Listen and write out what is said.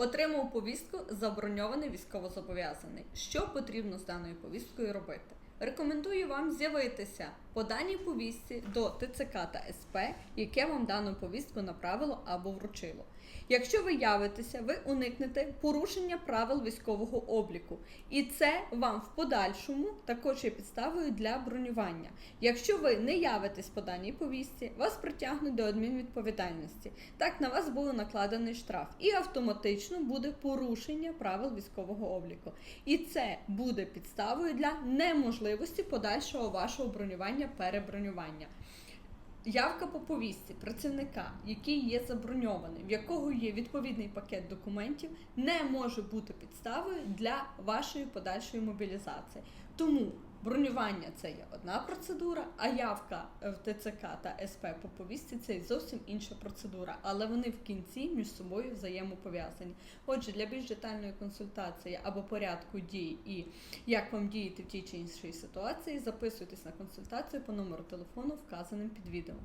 Отримав повістку заброньований військовозобов'язаний. Що потрібно з даною повісткою робити? Рекомендую вам з'явитися по даній повістці до ТЦК та СП, яке вам дану повістку направило або вручило. Якщо ви явитеся, ви уникнете порушення правил військового обліку, і це вам в подальшому також є підставою для бронювання. Якщо ви не явитесь по даній повістці, вас притягнуть до адмінвідповідальності. Так на вас буде накладений штраф, і автоматично буде порушення правил військового обліку. І це буде підставою для неможливості подальшого вашого бронювання перебронювання. Явка по повістці працівника, який є заброньований, в якого є відповідний пакет документів, не може бути підставою для вашої подальшої мобілізації. Тому бронювання це є одна процедура, а явка в ТЦК та СП по повістці це зовсім інша процедура, але вони в кінці між собою взаємопов'язані. Отже, для більш детальної консультації або порядку дій і як вам діяти в тій чи іншій ситуації, записуйтесь на консультацію по номеру телефону, вказаним під відео.